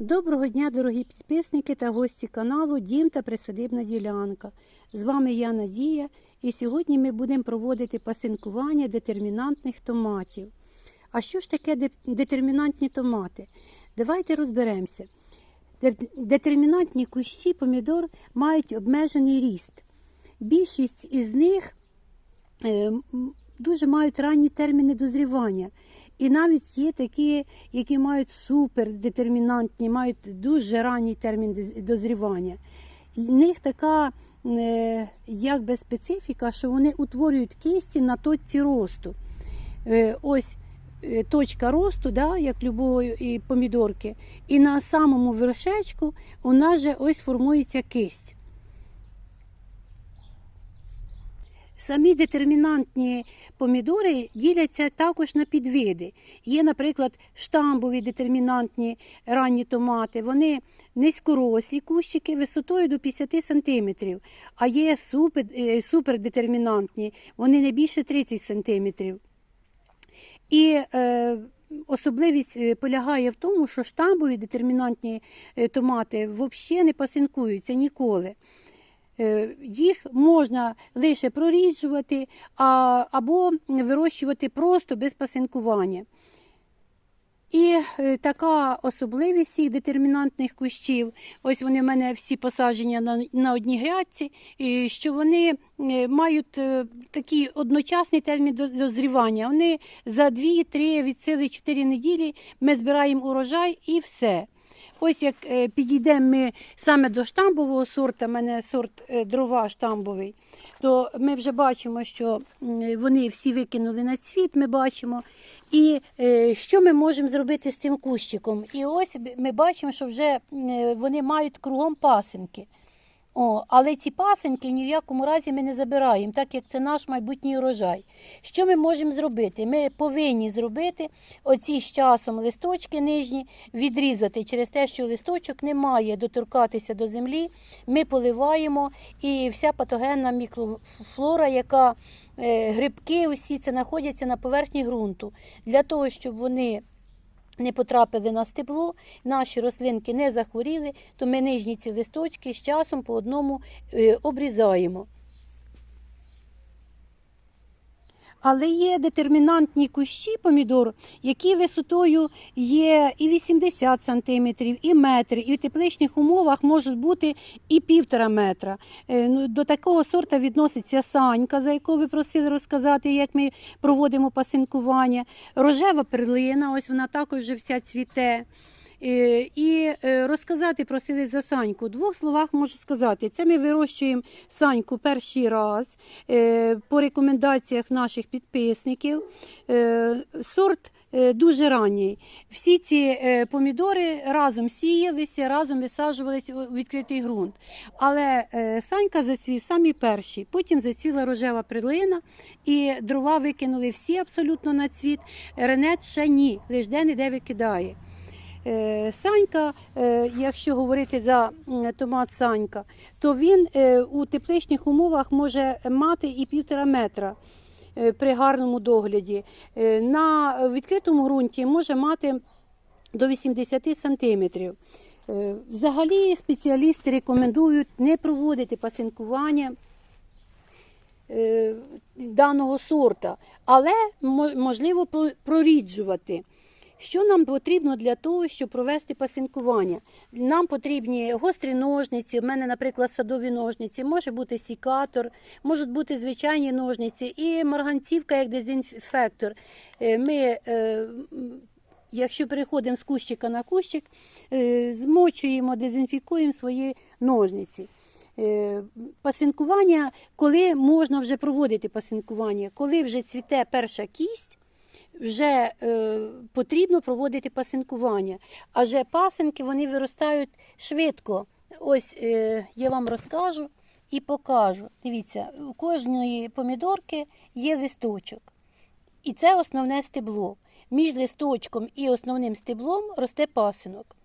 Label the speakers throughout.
Speaker 1: Доброго дня, дорогі підписники та гості каналу Дім та Присадибна ділянка. З вами я Надія, і сьогодні ми будемо проводити пасинкування детермінантних томатів. А що ж таке детермінантні томати? Давайте розберемося. Де- Детермінантні кущі помідор мають обмежений ріст. Більшість із них е, дуже мають ранні терміни дозрівання. І навіть є такі, які мають супердетермінантні, мають дуже ранній термін дозрівання. І в них така е, якби специфіка, що вони утворюють кисті на точці росту. Е, ось е, точка росту, да, як любої помідорки, і на самому вершечку у нас же ось формується кисть. Самі детермінантні помідори діляться також на підвиди. Є, наприклад, штамбові детермінантні ранні томати. Вони низькорослі кущики висотою до 50 см, а є е, супердетермінантні, вони не більше 30 см. І е, особливість е, полягає в тому, що штамбові детермінантні е, томати взагалі не пасинкуються ніколи. Е, Їх можна лише проріджувати або вирощувати просто без пасинкування. І е, така особливість цих детермінантних кущів, ось вони в мене всі посаджені на, на одній грядці, що вони е, мають такий одночасний термін дозрівання. Вони за 2-3 від сили 4 неділі ми збираємо урожай і все. Ось як е, підійдемо ми саме до штамбового сорта, в мене сорт е, дрова штамбовий, то ми вже бачимо, що вони всі викинули на цвіт, ми бачимо. І е, що ми можемо зробити з цим кущиком? І ось ми бачимо, що вже вони мають кругом пасинки. О, але ці пасеньки ні в якому разі ми не забираємо, так як це наш майбутній урожай. Що ми можемо зробити? Ми повинні зробити оці з часом листочки нижні відрізати через те, що листочок не має доторкатися до землі. Ми поливаємо і вся патогенна мікрофлора, яка е, грибки усі це знаходяться на поверхні ґрунту, для того, щоб вони не потрапили на стебло, наші рослинки не захворіли, то ми нижні ці листочки з часом по одному е, обрізаємо. Але є детермінантні кущі помідор, які висотою є і 80 см, і метр, і в тепличних умовах можуть бути і півтора метра. Е, ну, До такого сорта відноситься санька, за яку ви просили розказати, як ми проводимо пасинкування. Рожева перлина, ось вона також вже вся цвіте. Е, І е, розказати просили за саньку. У двох словах можу сказати, це ми вирощуємо саньку перший раз е, по рекомендаціях наших підписників. Сорт дуже ранній. Всі ці помідори разом сіялися, разом висаджувалися у відкритий ґрунт. Але санька зацвів самі перші, потім зацвіла рожева прилина, і дрова викинули всі абсолютно на цвіт. Ренет ще ні, лише де-не-де викидає. Е, Санька, е, якщо говорити за томат Санька, то він е, у тепличних умовах може мати і півтора метра при гарному догляді. На відкритому ґрунті може мати до 80 сантиметрів. Взагалі спеціалісти рекомендують не проводити пасинкування даного сорта, але можливо проріджувати. Що нам потрібно для того, щоб провести пасинкування? Нам потрібні гострі ножниці. У мене, наприклад, садові ножниці, може бути сікатор, можуть бути звичайні ножниці і марганцівка як дезінфектор. Е, Ми, е, якщо переходимо з кущика на кущик, е, змочуємо, дезінфікуємо свої ножниці. Пасинкування, коли можна вже проводити пасинкування, коли вже цвіте перша кість вже е, потрібно проводити пасинкування. Адже пасинки вони виростають швидко. Ось е, я вам розкажу і покажу. Дивіться, у кожної помідорки є листочок. І це основне стебло. Між листочком і основним стеблом росте пасинок.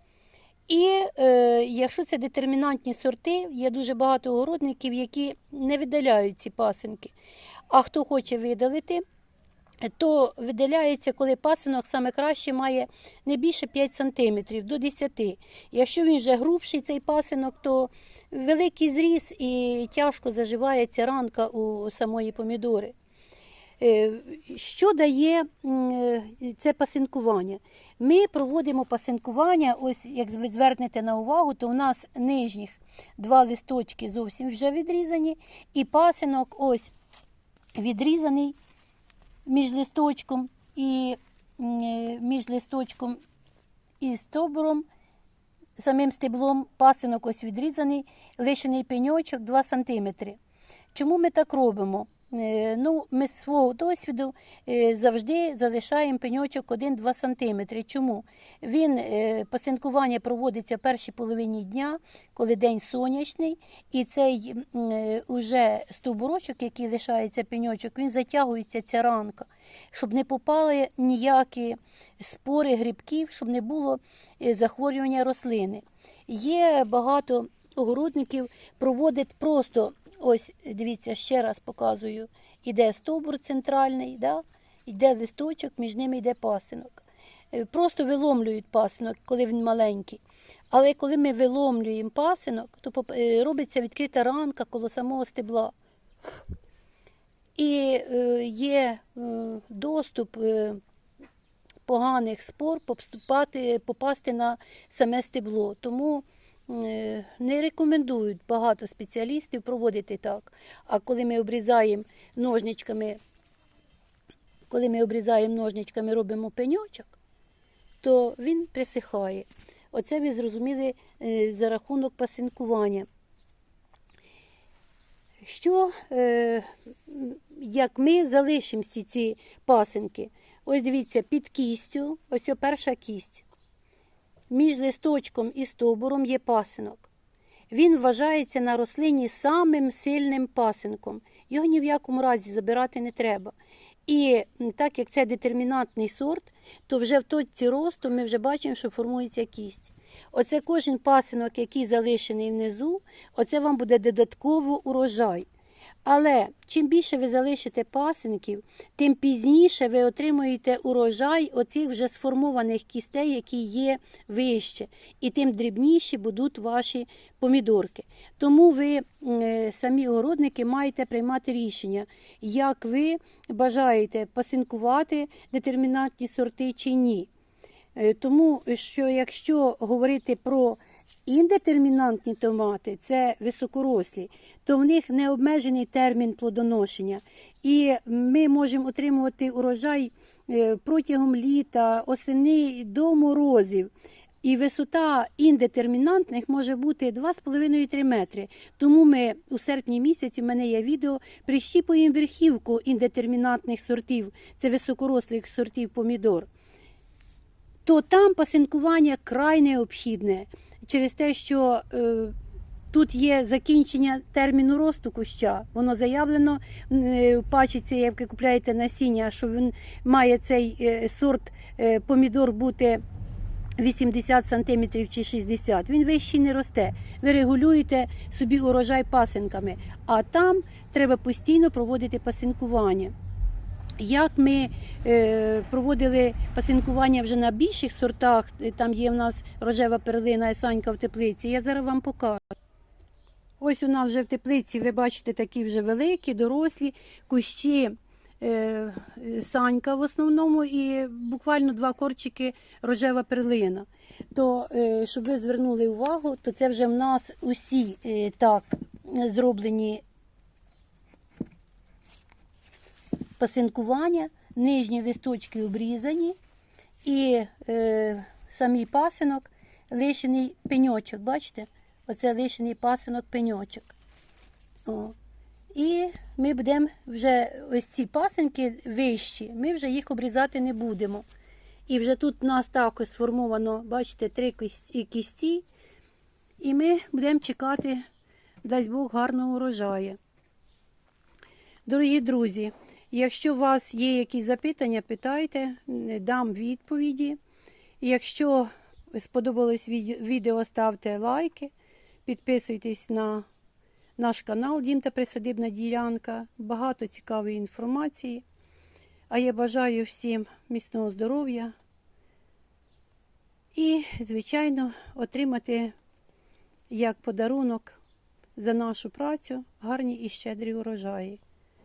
Speaker 1: І е, якщо це детермінантні сорти, є дуже багато огородників, які не видаляють ці пасинки. А хто хоче видалити, то виділяється, коли пасинок саме краще має не більше 5 см до 10 Якщо він вже грубший цей пасинок, то великий зріз і тяжко заживається ранка у самої помідори. Е, Що дає е, це пасинкування? Ми проводимо пасинкування, ось як ви звернете на увагу, то у нас нижніх два листочки зовсім вже відрізані, і пасинок ось відрізаний між листочком і е, між листочком і стовбуром, самим стеблом пасинок ось відрізаний, лишений пеньочок 2 см. Чому ми так робимо? Е, Ну, ми з свого досвіду е, завжди залишаємо пеньочок 1-2 см. Чому? Він е, пасинкування проводиться в першій половині дня, коли день сонячний, і цей уже стовбурочок, який лишається пеньочок, він затягується ця ранка, щоб не попали ніякі спори грибків, щоб не було захворювання рослини. Є багато огородників проводять просто, ось дивіться, ще раз показую, іде стовбур центральний, да? йде листочок, між ними йде пасинок. Е, Просто виломлюють пасинок, коли він маленький. Але коли ми виломлюємо пасинок, то е, робиться відкрита ранка коло самого стебла. І е, є доступ поганих спор попасти на саме стебло. Тому не рекомендують багато спеціалістів проводити так. А коли ми обрізаємо ножничками, коли ми обрізаємо ножничками, робимо пеньочок, то він присихає. Оце ви зрозуміли е, за рахунок пасинкування. Що, е, як ми залишимо всі ці пасинки? Ось дивіться, під кістю, ось перша кість. Між листочком і стовбуром є пасинок. Він вважається на рослині самим сильним пасинком. Його ні в якому разі забирати не треба. І так як це детермінантний сорт, то вже в точці росту ми вже бачимо, що формується кість. Оце кожен пасинок, який залишений внизу, оце вам буде додатково урожай. Але чим більше ви залишите пасинків, тим пізніше ви отримуєте урожай оцих вже сформованих кістей, які є вище, і тим дрібніші будуть ваші помідорки. Тому ви, е, самі огородники, маєте приймати рішення, як ви бажаєте пасинкувати детермінантні сорти чи ні. Е, Тому що якщо говорити про індетермінантні томати, це високорослі, то в них не обмежений термін плодоношення. І ми можемо отримувати урожай е, протягом літа, осени до морозів. І висота індетермінантних може бути 2,5-3 метри. Тому ми у серпні місяці, в мене є відео, прищіпуємо верхівку індетермінантних сортів, це високорослих сортів помідор то там пасинкування край необхідне через те, що е, тут є закінчення терміну росту куща. Воно заявлено е, в пачці, як ви купляєте насіння, що він має цей е, сорт е, помідор бути 80 см чи 60 Він вищий не росте. Ви регулюєте собі урожай пасинками, а там треба постійно проводити пасинкування. Як ми е, проводили пасинкування вже на більших сортах, е, там є в нас рожева перлина і санька в теплиці, я зараз вам покажу. Ось у нас вже в теплиці, ви бачите, такі вже великі, дорослі кущі е, санька в основному і буквально два корчики рожева перлина. То, щоб ви звернули увагу, то це вже в нас усі так зроблені пасинкування, нижні листочки обрізані, і е, самий пасинок лишений пеньочок. Бачите? Оце лишений пасинок пеньочок. О. І ми будемо вже ось ці пасинки вищі, ми вже їх обрізати не будемо. І вже тут у нас також сформовано, бачите, три кісті. І ми будемо чекати, дасть Бог, гарного урожаю. Дорогі друзі, якщо у вас є якісь запитання, питайте, дам відповіді. Якщо сподобалось відео- ставте лайки, підписуйтесь на наш канал Дім та Присадибна ділянка. Багато цікавої інформації. А я бажаю всім міцного здоров'я і, звичайно, отримати як подарунок за нашу працю гарні і щедрі урожаї.